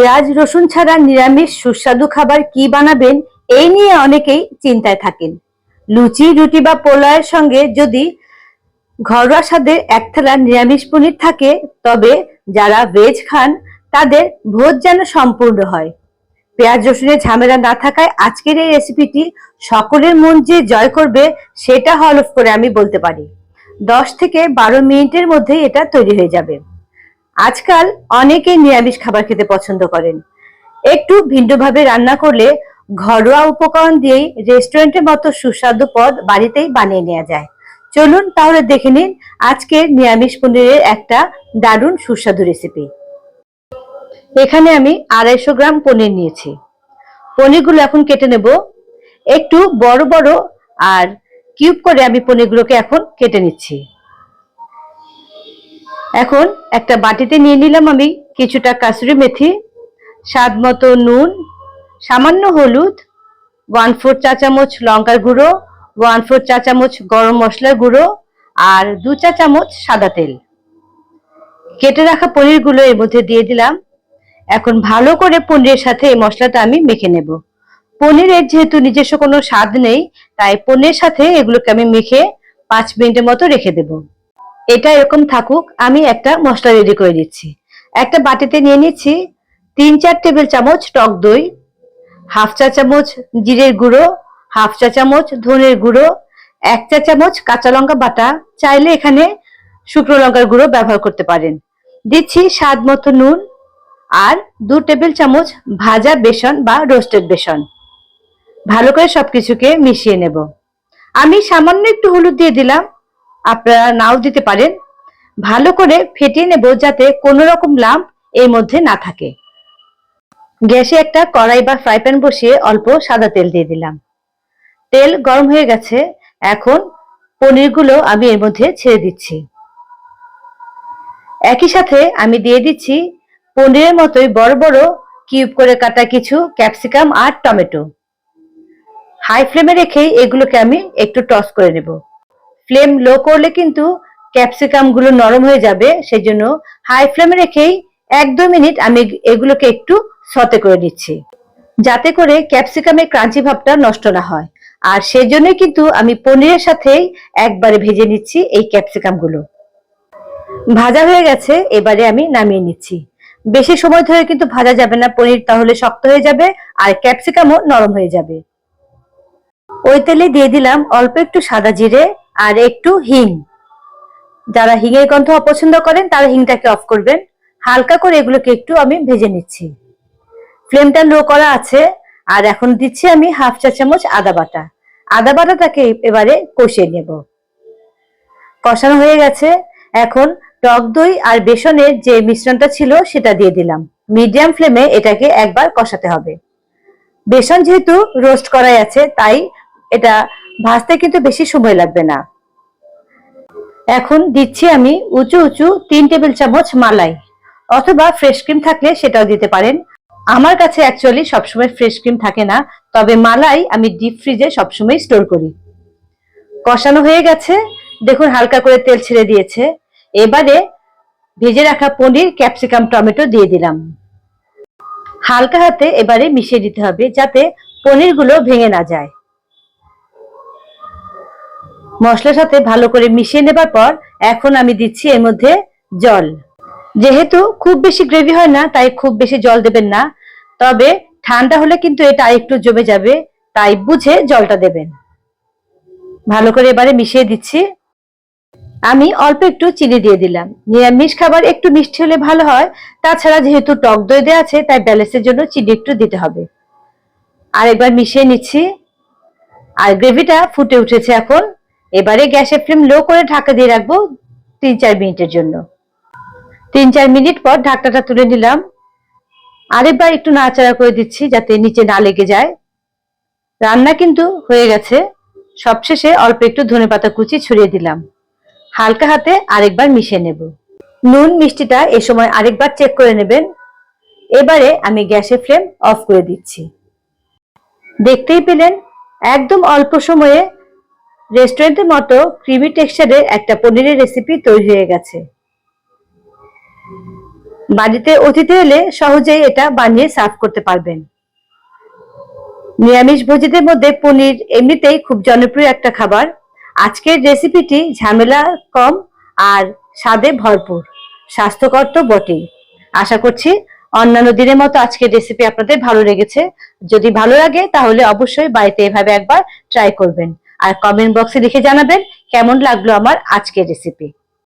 পেঁয়াজ, রসুন ছাড়া নিরামিষ সুস্বাদু খাবার কি বানাবেন, এই নিয়ে অনেকেই চিন্তায় থাকেন। লুচি, রুটি বা পোলাওয়ের সঙ্গে যদি ঘরোয়া স্বাদের এক থালা নিরামিষ পনির থাকে, তবে যারা ভেজ খান, তাদের ভোজ যেন সম্পূর্ণ হয়। পেঁয়াজ, রসুনের ঝামেলা না থাকায় আজকের এই রেসিপিটি সকলের মন যে জয় করবে, সেটা হলফ করে আমি বলতে পারি। দশ থেকে বারো মিনিটের মধ্যে এটা তৈরি হয়ে যাবে। আজকাল অনেকেই নিরামিষ খাবার খেতে পছন্দ করেন। একটু ভিন্নভাবে রান্না করলে ঘরোয়া উপকরণ দিয়েই রেস্টুরেন্টের মতো সুস্বাদু পদ বাড়িতেই বানিয়ে নেওয়া যায়। চলুন তাহলে দেখে নিন আজকের নিরামিষ পনিরের একটা দারুণ সুস্বাদু রেসিপি এখানে আমি আড়াইশো গ্রাম পনির নিয়েছি। পনিরগুলো এখন কেটে নেব। একটু বড় বড় আর কিউব করে আমি পনিরগুলোকে এখন কেটে নিচ্ছি। এখন একটা বাটিতে নিয়ে নিলাম আমি কিছুটা কাসুরি মেথি, স্বাদ মতো নুন, সামান্য হলুদ ওয়ান ফোর চা চামচ লঙ্কার গুঁড়ো ওয়ান ফোর চা চামচ গরম মশলার গুঁড়ো আর দু চা চামচ সাদা তেল। কেটে রাখা পনিরগুলো এর মধ্যে দিয়ে দিলাম। এখন ভালো করে পনিরের সাথে এই মশলাটা আমি মেখে নেব। পনিরের যেহেতু নিজস্ব কোনো স্বাদ নেই, তাই পনিরের সাথে এগুলোকে আমি মেখে পাঁচ মিনিটের মতো রেখে দেব। এটা এরকম থাকুক, আমি একটা মশলা রেডি করে দিচ্ছি। একটা বাটিতে নিয়ে নিচ্ছি তিন চার টেবিল চামচ টক দই হাফ চা চামচ জিরের গুঁড়ো হাফ চা চামচ ধনের গুঁড়ো, এক চা চামচ কাঁচা লঙ্কা বাটা। চাইলে এখানে শুকনো লঙ্কার গুঁড়ো ব্যবহার করতে পারেন। দিচ্ছি স্বাদ মতো নুন আর দু টেবিল চামচ ভাজা বেসন বা রোস্টেড বেসন। ভালো করে সবকিছুকে মিশিয়ে নেব। আমি সামান্য একটু হলুদ দিয়ে দিলাম। আপনারা নাও দিতে পারেন। ভালো করে ফেটিয়ে নেব যাতে কোনো রকম লাম্প এর মধ্যে না থাকে। গ্যাসে একটা কড়াই বা ফ্রাই প্যান বসিয়ে অল্প সাদা তেল দিয়ে দিলাম। তেল গরম হয়ে গেছে। এখন পনিরগুলো আমি এর মধ্যে ছেড়ে দিচ্ছি। একই সাথে আমি দিয়ে দিচ্ছি পনিরের মতোই বড় বড় কিউব করে কাটা কিছু ক্যাপসিকাম আর টমেটো। হাই ফ্লেমে রেখেই এগুলোকে আমি একটু টস করে নেব। ফ্লেম লো করলে কিন্তু ক্যাপসিকামগুলো নরম হয়ে যাবে, সেজন্য হাই ফ্লেমে রেখেই এক দু মিনিট আমি এগুলোকে একটু সতে করে নিচ্ছি। যাতে করে ক্যাপসিকামের ক্রাঞ্চি ভাবটা নষ্ট না হয়। আর সেজন্যই কিন্তু আমি পনিরের সাথেই একবারে ভেজে নিচ্ছি এই ক্যাপসিকামগুলো। ভাজা হয়ে গেছে, এবারে আমি নামিয়ে নিচ্ছি। বেশি সময় ধরে কিন্তু ভাজা যাবে না, পনির তাহলে শক্ত হয়ে যাবে আর ক্যাপসিকামও নরম হয়ে যাবে। ওই তেলে দিয়ে দিলাম অল্প একটু সাদা জিরে আর একটু হিং। যারা হিঙের গন্ধ অপছন্দ করেন, তারা হিংটাকে অফ করবেন। হালকা করে এগুলোকে একটু আমি ভেজে নিচ্ছি। ফ্লেমটা লো করা আছে, আর এখন দিচ্ছি আমি হাফ চা চামচ আদা বাটা। আদা বাটাটাকে এবারে কষিয়ে নেব। কষানো হয়ে গেছে। এখন টক দই আর বেসনের যে মিশ্রণটা ছিল, সেটা দিয়ে দিলাম। মিডিয়াম ফ্লেমে এটাকে একবার কষাতে হবে। বেসন যেহেতু রোস্ট করাই আছে, তাই এটা ভাজতে কিন্তু বেশি সময় লাগবে না। এখন দিচ্ছি আমি উঁচু উঁচু তিন টেবিল চামচ মালাই, অথবা ফ্রেশ ক্রিম থাকলে সেটাও দিতে পারেন। আমার কাছে অ্যাকচুয়ালি সবসময় ফ্রেশ ক্রিম থাকে না, তবে মালাই আমি ডিপ ফ্রিজে সবসময় স্টোর করি। কষানো হয়ে গেছে, দেখুন হালকা করে তেল ছেড়ে দিয়েছে। এবারে ভেজে রাখা পনির ক্যাপসিকাম টমেটো দিয়ে দিলাম। হালকা হাতে এবারে মিশিয়ে দিতে হবে যাতে পনিরগুলো ভেঙে না যায়। মশলার সাথে ভালো করে মিশিয়ে নেবার পর এখন আমি দিচ্ছি এর মধ্যে জল। যেহেতু খুব বেশি গ্রেভি হয় না, তাই খুব বেশি জল দেবেন না। তবে ঠান্ডা হলে কিন্তু এটা একটু জমে যাবে, তাই বুঝে জলটা দেবেন। ভালো করে এবারে মিশিয়ে দিচ্ছি। আমি অল্প একটু চিনি দিয়ে দিলাম। নিরামিষ খাবার একটু মিষ্টি হলে ভালো হয়। তাছাড়া যেহেতু টক দই দেওয়া আছে, তাই ব্যালেন্সের জন্য চিনি একটু দিতে হবে। আর একবার মিশিয়ে নিচ্ছি। আর গ্রেভিটা ফুটে উঠেছে এখন। এবারে গ্যাসের ফ্লেম লো করে ঢাকা দিয়ে রাখব তিন চার মিনিটের জন্য। তিন চার মিনিট পর ঢাকনাটা তুলে নিলাম। আরেকবার একটু নাড়াচাড়া করে দিচ্ছি যাতে নিচে না লেগে যায়। রান্না কিন্তু হয়ে গেছে। সবশেষে অল্প একটু ধনেপাতা কুচি ছড়িয়ে দিলাম। হালকা হাতে আরেকবার মিশিয়ে নেব। নুন, মিষ্টিটা এ সময় আরেকবার চেক করে নেবেন। এবারে আমি গ্যাসের ফ্লেম অফ করে দিচ্ছি। দেখতেই পেলেন, একদম অল্প সময়ে রেস্টুরেন্টের মতো ক্রিমি টেক্সচারের একটা পনিরের রেসিপি তৈরি হয়ে গেছে। বাড়িতে অতিথি এলে সহজেই এটা বানিয়ে সার্ভ করতে পারবেন। নিরামিষ ভোজীদের মধ্যে পনির এমনিতেই খুব জনপ্রিয় একটা খাবার। আজকের রেসিপিটি ঝামেলা কম আর স্বাদে ভরপুর। স্বাস্থ্যকর তো বটেই। আশা করছি অন্যান্য দিনের মতো আজকের রেসিপি আপনাদের ভালো লেগেছে। যদি ভালো লাগে তাহলে অবশ্যই বাড়িতে এভাবে একবার ট্রাই করবেন। আর কমেন্ট বক্সে লিখে জানাবেন কেমন লাগল আমার আজকের রেসিপি